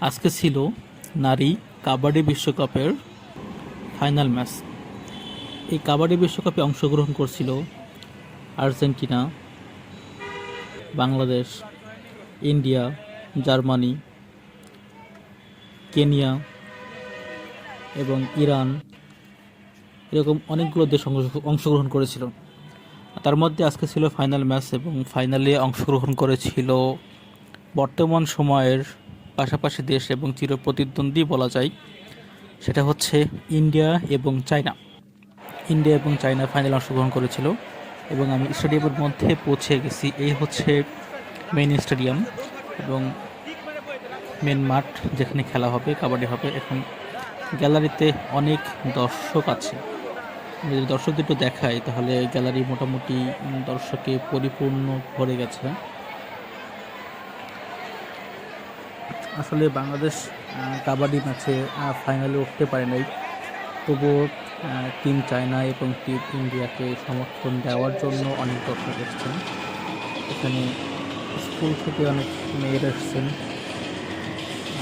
আজকে ছিল নারী কাবাডি বিশ্বকাপের ফাইনাল ম্যাচ। এই কাবাডি বিশ্বকাপে অংশগ্রহণ করছিল Argentina, Bangladesh, India, Germany, Kenya এবং ইরান এরকম অনেকগুলো দেশ অংশগ্রহণ করেছিল। তার মধ্যে আজকে ছিল ফাইনাল ম্যাচ এবং ফাইনালে অংশগ্রহণ করেছিল বর্তমান সময়ের পাশাপাশি দেশ এবং চিরপ্রতিদ্বন্দ্বী বলা যায়, সেটা হচ্ছে ইন্ডিয়া এবং চায়না। ইন্ডিয়া এবং চায়না ফাইনালে অংশগ্রহণ করেছিল এবং আমি স্টেডিয়ামের মধ্যে পৌঁছে গেছি। এই হচ্ছে মেইন স্টেডিয়াম এবং মেন মাঠ যেখানে খেলা হবে, কাবাডি হবে। এখন গ্যালারিতে অনেক দর্শক আছে। যদি দর্শকদের একটু দেখাই, তাহলে গ্যালারি মোটামুটি দর্শকে পরিপূর্ণ ভরে গেছে। আসলে বাংলাদেশ কাবাডি ম্যাচে ফাইনালে উঠতে পারে নাই। তবুও টিম চায়না এবং টিম ইন্ডিয়াকে সমর্থন দেওয়ার জন্য অনেক দর্শক এসেছেন এখানে স্কুল থেকে অনেক মেয়েরা এসেছেন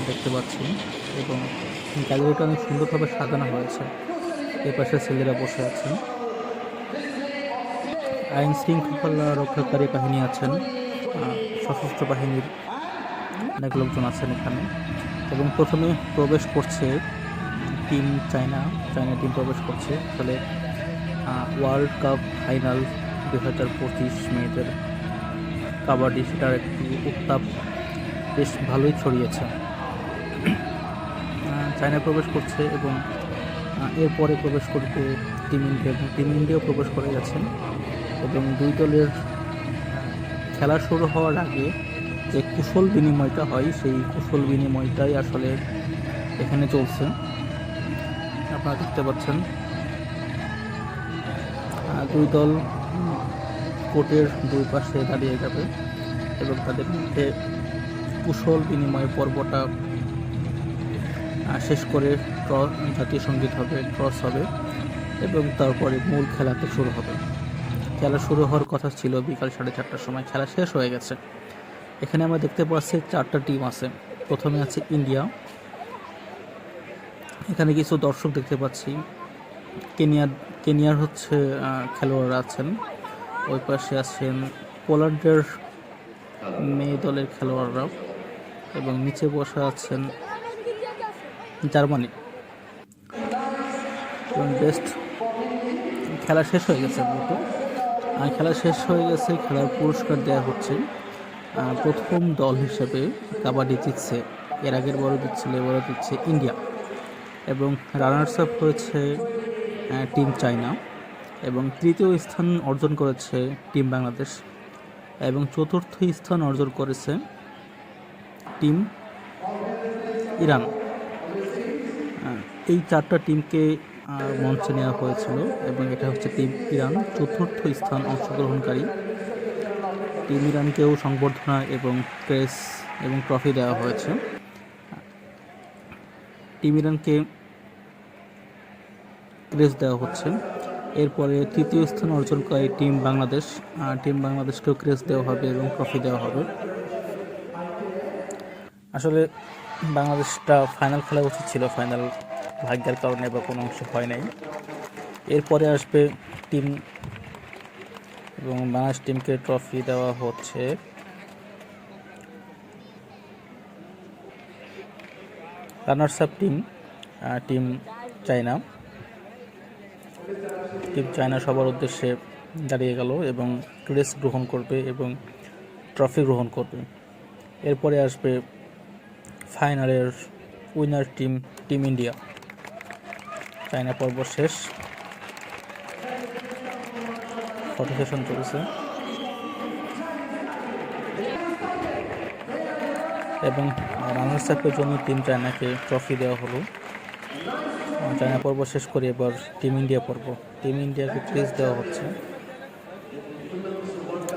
দেখতে পাচ্ছি এবং গ্যালারিটা অনেক সুন্দরভাবে সাজানো হয়েছে। এ পাশে ছেলেরা বসে আছেন। আইন শৃঙ্খলা রক্ষাকারী বাহিনী আছেন। সশস্ত্র বাহিনীর অনেক লোকজন আছেন এখানে। এবং প্রথমে প্রবেশ করছে টিম চায়না চায়না টিম প্রবেশ করছে। আসলে ওয়ার্ল্ড কাপ ফাইনাল দু হাজার পঁচিশ মেয়েদের কাবাডি সেটার একটি উত্তাপ বেশ ভালোই ছড়িয়েছে। চায়না প্রবেশ করছে এবং এরপরে প্রবেশ করবে টিম ইন্ডিয়া। এবং টিম ইন্ডিয়াও প্রবেশ করে গেছেন। এবং দুই দলের খেলা শুরু হওয়ার আগে যে কুশল বিনিময়টা হয়, সেই কুশল বিনিময়টাই আসলে এখানে চলছে। আপনারা দেখতে পাচ্ছেন। দুই দল কোর্টের দুই পাশে দাঁড়িয়ে যাবে এবং তাদের মধ্যে কুশল বিনিময় পর্বটা শেষ করে জাতীয় সংগীত হবে ট্রস হবে এবং তারপরে মূল খেলাতে শুরু হবে। খেলা শুরু হওয়ার কথা ছিল বিকাল সাড়ে চারটার সময়। খেলা শেষ হয়ে গেছে। এখানে আমরা দেখতে পাচ্ছি চারটা টিম আছে। প্রথমে আছে ইন্ডিয়া। এখানে কিছু দর্শক দেখতে পাচ্ছি। কেনিয়ার কেনিয়ার হচ্ছে খেলোয়াড়রা আছেন। ওই পাশে আছেন পোল্যান্ডের মেয়ে দলের খেলোয়াড়রা এবং নিচে বসে আছেন জার্মানি। এবং বেস্ট খেলা শেষ হয়ে গেছে আর খেলা শেষ হয়ে গেছে, খেলার পুরস্কার দেওয়া হচ্ছে। প্রথম দল হিসেবে কাবাডি জিতছে। এর আগের বড় দিচ্ছিল এবারও দিচ্ছে ইন্ডিয়া। এবং রানার্স আপ হয়েছে টিম চায়না। এবং তৃতীয় স্থান অর্জন করেছে টিম বাংলাদেশ। এবং চতুর্থ স্থান অর্জন করেছে টিম ইরান। এই চারটা টিমকে মঞ্চে নেওয়া হয়েছিল। এবং এটা হচ্ছে টিম ইরান, চতুর্থ স্থান অংশগ্রহণকারী। টিম ইরানকেও সংবর্ধনা এবং প্রেস এবং ট্রফি দেওয়া হয়েছে। টিম ইরানকে প্রেস দেওয়া হচ্ছে। এরপরে তৃতীয় স্থান অর্জনকারী টিম বাংলাদেশ। টিম বাংলাদেশকেও ক্রেস দেওয়া হবে এবং ট্রফি দেওয়া হবে। আসলে বাংলাদেশটা ফাইনাল খেলা উচিত ছিল। ফাইনাল ভাগ্যের কারণে বা কোনো অংশ হয় নাই। এরপরে আসবে টিম এবং বাংলাদেশ টিমকে ট্রফি দেওয়া হচ্ছে। Runners up team team China. Team China সবার উদ্দেশ্যে দাঁড়িয়ে গেল এবং ক্রেস গ্রহণ করবে এবং ট্রফি গ্রহণ করবে। এরপরে আসবে ফাইনালের winner team team India. China পর্ব শেষ। ফটো সেশন চলছে। এবং রানার্স আপের জন্য টিম চায়নাকে ট্রফি দেওয়া হলো। চায়না পর্ব শেষ করে এবার টিম ইন্ডিয়া পর্ব। টিম ইন্ডিয়াকে প্রেস দেওয়া হচ্ছে।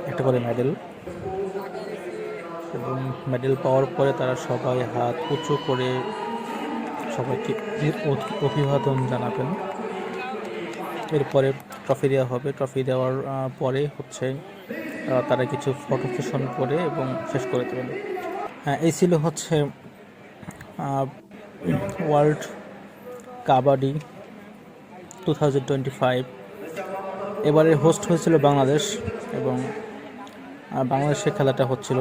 একটা করে মেডেল এবং মেডেল পাওয়ার পরে তারা সবাই হাত উঁচু করে সবাইকে অভিবাদন জানাবেন। এরপরে ট্রফি দেওয়া হবে। ট্রফি দেওয়ার পরে হচ্ছে তারা কিছু ফটো সেশন করে এবং শেষ করে দেবেন। হ্যাঁ এই ছিল হচ্ছে world kabaddi two thousand twenty five এবারে হোস্ট হয়েছিল বাংলাদেশ এবং বাংলাদেশের খেলাটা হচ্ছিল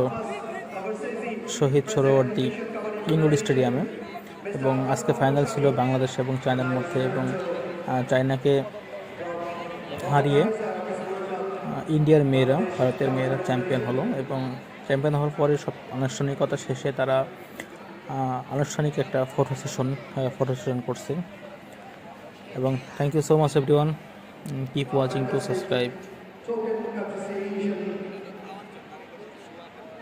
শহীদ সরোবরদ্বীপ ইনডোর স্টেডিয়ামে। এবং আজকে ফাইনাল ছিল বাংলাদেশ এবং চায়নার মধ্যে এবং চায়নাকে হারিয়ে ইন্ডিয়ার মেয়েরা, ভারতের মেয়েরা চ্যাম্পিয়ন হলো এবং চ্যাম্পিয়ন হওয়ার পরে সব আনুষ্ঠানিকতা শেষে তারা আনুষ্ঠানিক একটা ফটো সেশন ফটো সেশন করছে। এবং thank you so much everyone keep watching to subscribe